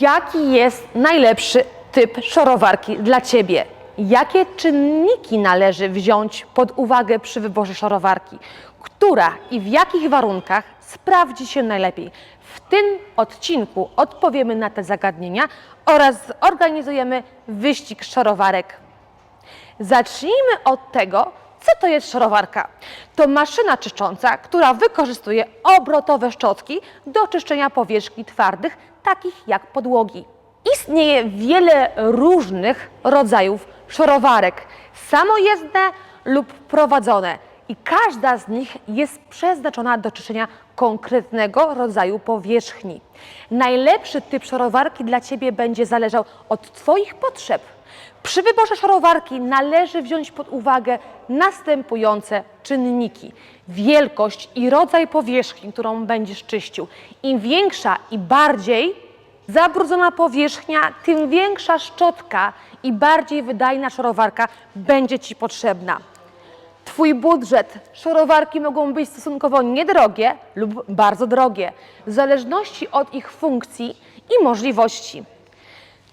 Jaki jest najlepszy typ szorowarki dla Ciebie? Jakie czynniki należy wziąć pod uwagę przy wyborze szorowarki? Która i w jakich warunkach sprawdzi się najlepiej? W tym odcinku odpowiemy na te zagadnienia oraz zorganizujemy wyścig szorowarek. Zacznijmy od tego, co to jest szorowarka. To maszyna czyszcząca, która wykorzystuje obrotowe szczotki do czyszczenia powierzchni twardych, takich jak podłogi. Istnieje wiele różnych rodzajów szorowarek, samojezdne lub prowadzone i każda z nich jest przeznaczona do czyszczenia konkretnego rodzaju powierzchni. Najlepszy typ szorowarki dla Ciebie będzie zależał od Twoich potrzeb. Przy wyborze szorowarki należy wziąć pod uwagę następujące czynniki: wielkość i rodzaj powierzchni, którą będziesz czyścił. Im większa i bardziej zabrudzona powierzchnia, tym większa szczotka i bardziej wydajna szorowarka będzie Ci potrzebna. Twój budżet. Szorowarki mogą być stosunkowo niedrogie lub bardzo drogie, w zależności od ich funkcji i możliwości.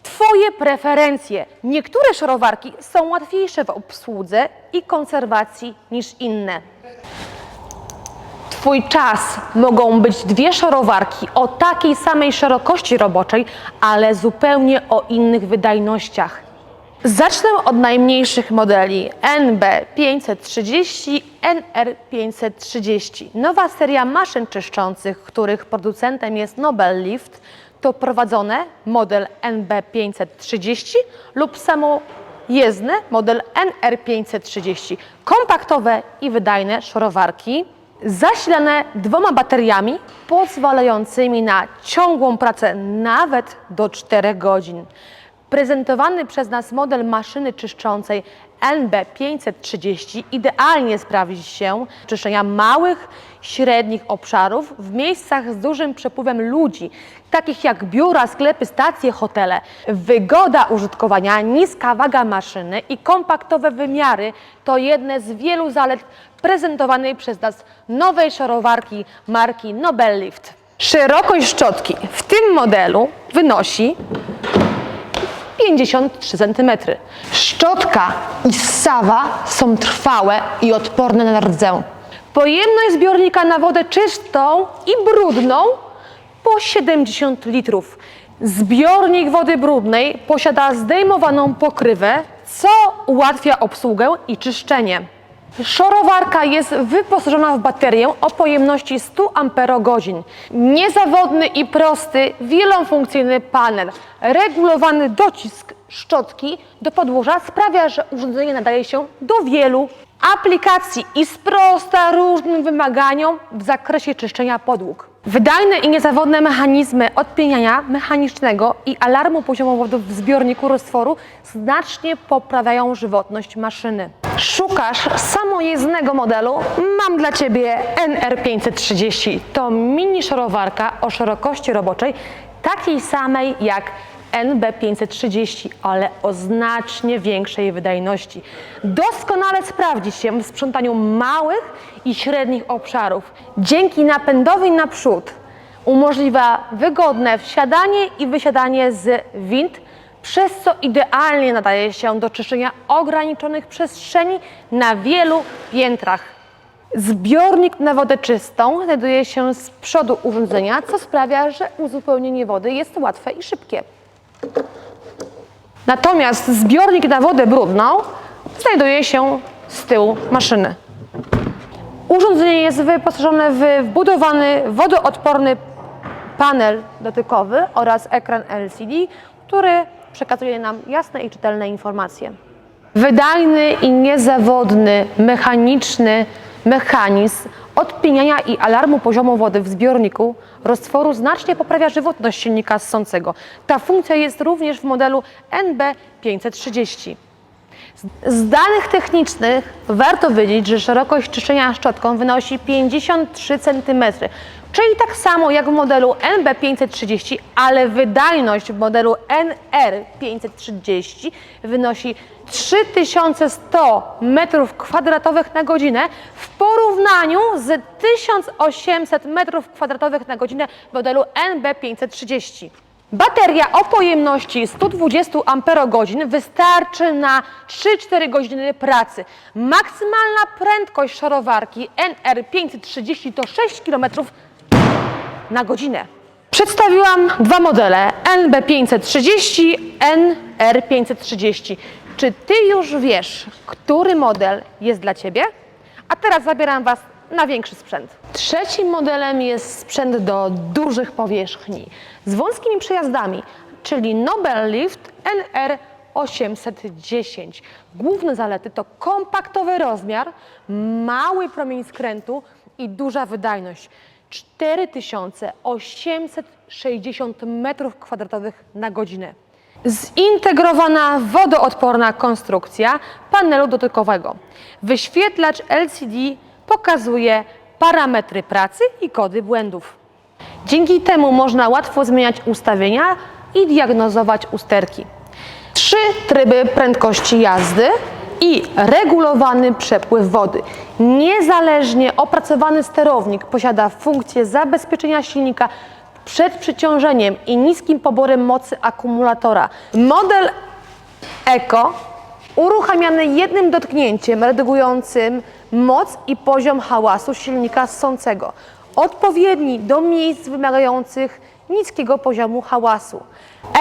Twoje preferencje. Niektóre szorowarki są łatwiejsze w obsłudze i konserwacji niż inne. Twój czas mogą być dwie szorowarki o takiej samej szerokości roboczej, ale zupełnie o innych wydajnościach. Zacznę od najmniejszych modeli NB530, NR530. Nowa seria maszyn czyszczących, których producentem jest Nobel Lift, to prowadzone model NB530 lub samojezdny model NR530. Kompaktowe i wydajne szorowarki zasilane dwoma bateriami pozwalającymi na ciągłą pracę nawet do 4 godzin. Prezentowany przez nas model maszyny czyszczącej NB530 idealnie sprawdzi się czyszczenia małych, średnich obszarów w miejscach z dużym przepływem ludzi, takich jak biura, sklepy, stacje, hotele. Wygoda użytkowania, niska waga maszyny i kompaktowe wymiary to jedne z wielu zalet prezentowanej przez nas nowej szorowarki marki Nobel Lift. Szerokość szczotki w tym modelu wynosi 53 cm. Szczotka i ssawa są trwałe i odporne na rdzeł. Pojemność zbiornika na wodę czystą i brudną po 70 litrów. Zbiornik wody brudnej posiada zdejmowaną pokrywę, co ułatwia obsługę i czyszczenie. Szorowarka jest wyposażona w baterię o pojemności 100 Ah. Niezawodny i prosty, wielofunkcyjny panel. Regulowany docisk szczotki do podłoża sprawia, że urządzenie nadaje się do wielu aplikacji i sprosta różnym wymaganiom w zakresie czyszczenia podłóg. Wydajne i niezawodne mechanizmy odpieniania mechanicznego i alarmu poziomu wody w zbiorniku roztworu znacznie poprawiają żywotność maszyny. Szukasz samojezdnego modelu? Mam dla Ciebie NR530. To mini szorowarka o szerokości roboczej takiej samej jak NB530, ale o znacznie większej wydajności. Doskonale sprawdzi się w sprzątaniu małych i średnich obszarów. Dzięki napędowi naprzód umożliwia wygodne wsiadanie i wysiadanie z wind, przez co idealnie nadaje się do czyszczenia ograniczonych przestrzeni na wielu piętrach. Zbiornik na wodę czystą znajduje się z przodu urządzenia, co sprawia, że uzupełnienie wody jest łatwe i szybkie. Natomiast zbiornik na wodę brudną znajduje się z tyłu maszyny. Urządzenie jest wyposażone w wbudowany wodoodporny panel dotykowy oraz ekran LCD, który przekazuje nam jasne i czytelne informacje. Wydajny i niezawodny mechaniczny mechanizm odpieniania i alarmu poziomu wody w zbiorniku roztworu znacznie poprawia żywotność silnika ssącego. Ta funkcja jest również w modelu NB530. Z danych technicznych warto wiedzieć, że szerokość czyszczenia szczotką wynosi 53 cm, czyli tak samo jak w modelu NB530, ale wydajność w modelu NR530 wynosi 3100 m2 na godzinę w porównaniu z 1800 m2 na godzinę w modelu NB530. Bateria o pojemności 120 Ah wystarczy na 3-4 godziny pracy. Maksymalna prędkość szorowarki NR530 to 6 km na godzinę. Przedstawiłam dwa modele NB530, NR530. Czy Ty już wiesz, który model jest dla Ciebie? A teraz zabieram Was na większy sprzęt. Trzecim modelem jest sprzęt do dużych powierzchni z wąskimi przejazdami, czyli Nobel Lift NR 810. Główne zalety to kompaktowy rozmiar, mały promień skrętu i duża wydajność. 4860 m2 na godzinę. Zintegrowana wodoodporna konstrukcja panelu dotykowego. Wyświetlacz LCD pokazuje parametry pracy i kody błędów. Dzięki temu można łatwo zmieniać ustawienia i diagnozować usterki. Trzy tryby prędkości jazdy i regulowany przepływ wody. Niezależnie opracowany sterownik posiada funkcję zabezpieczenia silnika przed przeciążeniem i niskim poborem mocy akumulatora. Model Eco uruchamiany jednym dotknięciem redukującym moc i poziom hałasu silnika ssącego, odpowiedni do miejsc wymagających niskiego poziomu hałasu.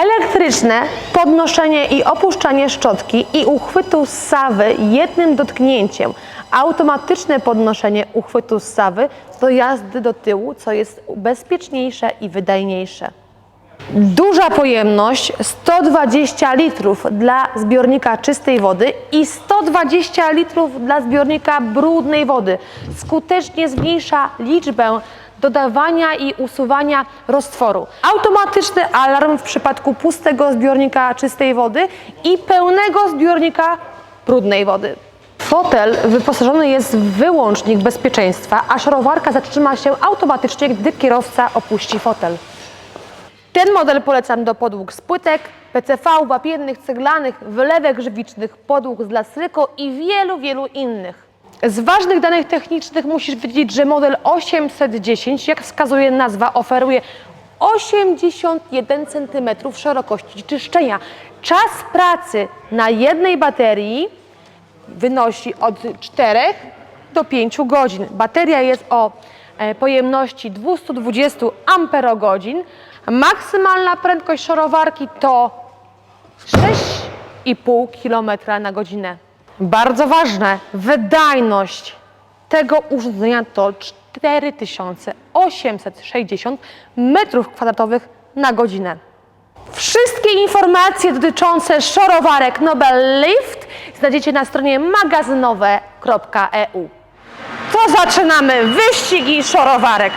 Elektryczne podnoszenie i opuszczanie szczotki i uchwytu ssawy jednym dotknięciem. Automatyczne podnoszenie uchwytu ssawy do jazdy do tyłu, co jest bezpieczniejsze i wydajniejsze. Duża pojemność 120 litrów dla zbiornika czystej wody i 120 litrów dla zbiornika brudnej wody. Skutecznie zmniejsza liczbę dodawania i usuwania roztworu. Automatyczny alarm w przypadku pustego zbiornika czystej wody i pełnego zbiornika brudnej wody. Fotel wyposażony jest w wyłącznik bezpieczeństwa, a szorowarka zatrzyma się automatycznie, gdy kierowca opuści fotel. Ten model polecam do podłóg z płytek, PCV, wapiennych, ceglanych, wylewek żywicznych, podłóg z lasryko i wielu, wielu innych. Z ważnych danych technicznych musisz wiedzieć, że model 810, jak wskazuje nazwa, oferuje 81 cm szerokości czyszczenia. Czas pracy na jednej baterii wynosi od 4 do 5 godzin. Bateria jest o e, pojemności 220 amperogodzin. Maksymalna prędkość szorowarki to 6,5 km na godzinę. Bardzo ważne, wydajność tego urządzenia to 4860 m2 na godzinę. Wszystkie informacje dotyczące szorowarek Nobel Lift znajdziecie na stronie magazynowe.eu. To zaczynamy wyścigi szorowarek.